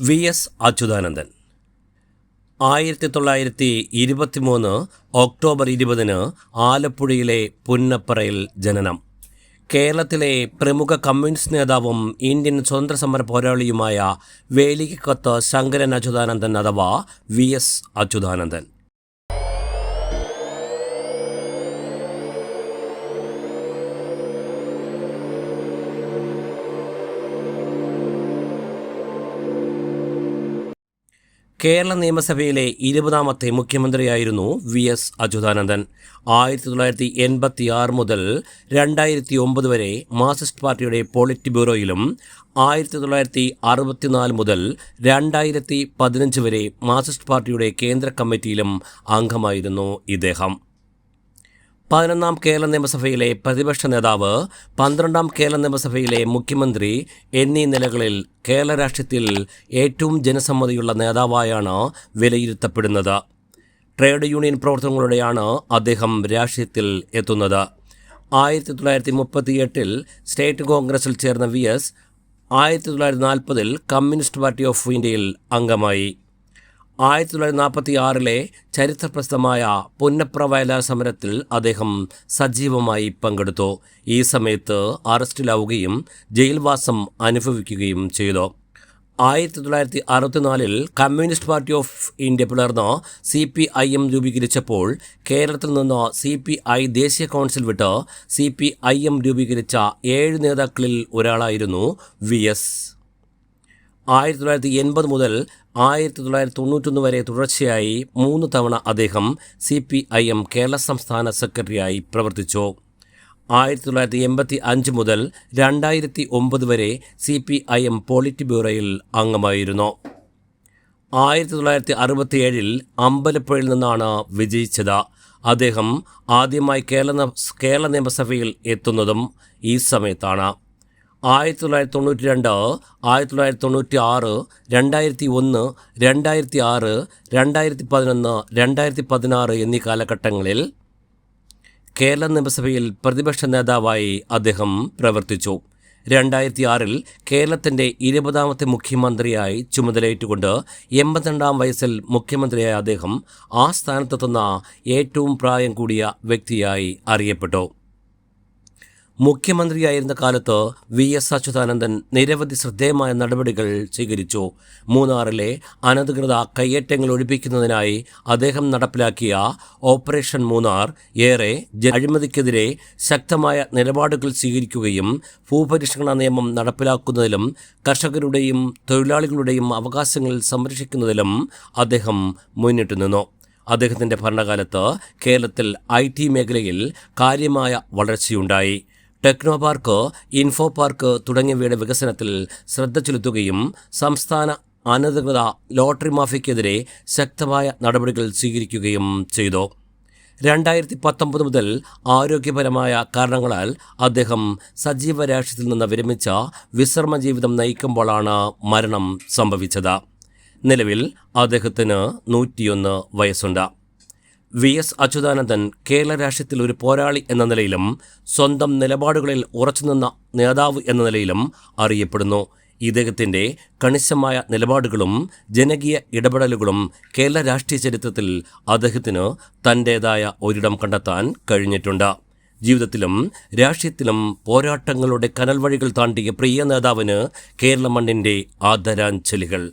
V S Achuthanandan. ആയിരത്തി തൊള്ളായിരത്തി ഇരുപത്തിമൂന്ന് ഒക്ടോബർ ഇരുപതിന് ആലപ്പുഴയിലെ പുന്നപ്പറയിൽ ജനനം. കേരളത്തിലെ പ്രമുഖ കമ്മ്യൂണിസ്റ്റ് നേതാവും ഇന്ത്യൻ സ്വതന്ത്ര സമര പോരാളിയുമായ വേലിക്കത്ത് ശങ്കരൻ അച്യുതാനന്ദൻ അഥവാ വി എസ് അച്യുതാനന്ദൻ. കേരള നിയമസഭയിലെ ഇരുപതാമത്തെ മുഖ്യമന്ത്രിയായിരുന്നു വി എസ് അച്യുതാനന്ദൻ. ആയിരത്തി തൊള്ളായിരത്തി എൺപത്തി ആറ് മുതൽ രണ്ടായിരത്തി ഒമ്പത് വരെ മാർക്സിസ്റ്റ് പാർട്ടിയുടെ പോളിറ്റ് ബ്യൂറോയിലും ആയിരത്തി തൊള്ളായിരത്തി അറുപത്തിനാല് മുതൽ രണ്ടായിരത്തി പതിനഞ്ച് വരെ മാർക്സിസ്റ്റ് പാർട്ടിയുടെ കേന്ദ്ര കമ്മിറ്റിയിലും അംഗമായിരുന്നു ഇദ്ദേഹം. പതിനൊന്നാം കേരള നിയമസഭയിലെ പ്രതിപക്ഷ നേതാവ് പന്ത്രണ്ടാം കേരള നിയമസഭയിലെ മുഖ്യമന്ത്രി എന്നീ നിലകളിൽ കേരള രാഷ്ട്രീയത്തിൽ ഏറ്റവും ജനസമ്മതിയുള്ള നേതാവായാണ് വിലയിരുത്തപ്പെടുന്നത്. ട്രേഡ് യൂണിയൻ പ്രവർത്തനങ്ങളുടെയാണ് അദ്ദേഹം രാഷ്ട്രീയത്തിൽ എത്തുന്നത്. ആയിരത്തി തൊള്ളായിരത്തി മുപ്പത്തിയെട്ടിൽ സ്റ്റേറ്റ് കോൺഗ്രസിൽ ചേർന്ന വി എസ് ആയിരത്തി തൊള്ളായിരത്തി നാൽപ്പതിൽ കമ്മ്യൂണിസ്റ്റ് പാർട്ടി ഓഫ് ഇന്ത്യയിൽ അംഗമായി. ആയിരത്തി തൊള്ളായിരത്തി നാൽപ്പത്തി ആറിലെ ചരിത്രപ്രസിദ്ധമായ പുന്നപ്ര വയലാർ സമരത്തിൽ അദ്ദേഹം സജീവമായി പങ്കെടുത്തു. ഈ സമയത്ത് അറസ്റ്റിലാവുകയും ജയിൽവാസം അനുഭവിക്കുകയും ചെയ്തു. ആയിരത്തി തൊള്ളായിരത്തി അറുപത്തിനാലിൽ കമ്മ്യൂണിസ്റ്റ് പാർട്ടി ഓഫ് ഇന്ത്യ പിളർന്ന് സി പി ഐ എം രൂപീകരിച്ചപ്പോൾ കേരളത്തിൽ നിന്ന് സി പി ഐ ദേശീയ കൗൺസിൽ വിട്ട് സി പി ഐ എം രൂപീകരിച്ച ഏഴ് നേതാക്കളിൽ ഒരാളായിരുന്നു വി എസ് ആയിരത്തി തൊള്ളായിരത്തി എൺപത് മുതൽ ആയിരത്തി തൊള്ളായിരത്തി തൊണ്ണൂറ്റൊന്ന് വരെ തുടർച്ചയായി മൂന്ന് തവണ അദ്ദേഹം C P I M Kerala സംസ്ഥാന സെക്രട്ടറിയായി പ്രവർത്തിച്ചു. ആയിരത്തി തൊള്ളായിരത്തി എൺപത്തി അഞ്ച് മുതൽ രണ്ടായിരത്തി ഒമ്പത് വരെ C P I M polit ബ്യൂറോയിൽ അംഗമായിരുന്നു. ആയിരത്തി തൊള്ളായിരത്തി അറുപത്തിയേഴിൽ അമ്പലപ്പുഴയിൽ നിന്നാണ് വിജയിച്ചത്. അദ്ദേഹം ആദ്യമായി കേരള കേരള നിയമസഭയിൽ എത്തുന്നതും ഈ സമയത്താണ്. ആയിരത്തി തൊള്ളായിരത്തി തൊണ്ണൂറ്റി രണ്ട് ആയിരത്തി തൊള്ളായിരത്തി തൊണ്ണൂറ്റി ആറ് രണ്ടായിരത്തി ഒന്ന് രണ്ടായിരത്തി ആറ് രണ്ടായിരത്തി പതിനൊന്ന് രണ്ടായിരത്തി പതിനാറ് എന്നീ കാലഘട്ടങ്ങളിൽ കേരള നിയമസഭയിൽ പ്രതിപക്ഷ നേതാവായി അദ്ദേഹം പ്രവർത്തിച്ചു. രണ്ടായിരത്തി ആറിൽ കേരളത്തിന്റെ ഇരുപതാമത്തെ മുഖ്യമന്ത്രിയായി ചുമതലയേറ്റുകൊണ്ട് എൺപത്തിരണ്ടാം വയസ്സിൽ മുഖ്യമന്ത്രിയായ അദ്ദേഹം ആ സ്ഥാനത്തെത്തുന്ന ഏറ്റവും പ്രായം കൂടിയ വ്യക്തിയായി അറിയപ്പെട്ടു. മുഖ്യമന്ത്രിയായിരുന്ന കാലത്ത് വി എസ് അച്യുതാനന്ദൻ നിരവധി ശ്രദ്ധേയമായ നടപടികൾ സ്വീകരിച്ചു. മൂന്നാറിലെ അനധികൃത കയ്യേറ്റങ്ങൾ ഒഴിപ്പിക്കുന്നതിനായി അദ്ദേഹം നടപ്പിലാക്കിയ ഓപ്പറേഷൻ മൂന്നാർ ഏറെ അഴിമതിക്കെതിരെ ശക്തമായ നിലപാടുകൾ സ്വീകരിക്കുകയും ഭൂപരിഷ്കരണ നിയമം നടപ്പിലാക്കുന്നതിലും കർഷകരുടെയും തൊഴിലാളികളുടെയും അവകാശങ്ങൾ സംരക്ഷിക്കുന്നതിലും അദ്ദേഹം മുന്നിട്ടു നിന്നു. അദ്ദേഹത്തിന്റെ ഭരണകാലത്ത് കേരളത്തിൽ ഐ ടി മേഖലയിൽ കാര്യമായ വളർച്ചയുണ്ടായി. ടെക്നോ പാർക്ക് ഇൻഫോ പാർക്ക് തുടങ്ങിയവയുടെ വികസനത്തിൽ ശ്രദ്ധ ചെലുത്തുകയും സംസ്ഥാന അനധികൃത ലോട്ടറി മാഫിയക്കെതിരെ ശക്തമായ നടപടികൾ സ്വീകരിക്കുകയും ചെയ്തു. രണ്ടായിരത്തി പത്തൊമ്പത് മുതൽ ആരോഗ്യപരമായ കാരണങ്ങളാൽ അദ്ദേഹം സജീവ രാഷ്ട്രീയത്തിൽ നിന്ന് വിരമിച്ച വിശ്രമ ജീവിതം നയിക്കുമ്പോഴാണ് മരണം സംഭവിച്ചത്. നിലവിൽ അദ്ദേഹത്തിന് നൂറ്റിയൊന്ന് വയസ്സുണ്ട്. വി എസ് അച്യുതാനന്ദൻ കേരള രാഷ്ട്രീയത്തിൽ ഒരു പോരാളി എന്ന നിലയിലും സ്വന്തം നിലപാടുകളിൽ ഉറച്ചുനിന്ന നേതാവ് എന്ന നിലയിലും അറിയപ്പെടുന്നു. ഇദ്ദേഹത്തിന്റെ കണിശമായ നിലപാടുകളും ജനകീയ ഇടപെടലുകളും കേരള രാഷ്ട്രീയ ചരിത്രത്തിൽ അദ്ദേഹത്തിന് തന്റേതായ ഒരിടം കണ്ടെത്താൻ കഴിഞ്ഞിട്ടുണ്ട്. ജീവിതത്തിലും രാഷ്ട്രീയത്തിലും പോരാട്ടങ്ങളുടെ കനൽ വഴികൾ താണ്ടിയ പ്രിയ നേതാവിന് കേരള മണ്ണിന്റെ ആദരാഞ്ജലികൾ.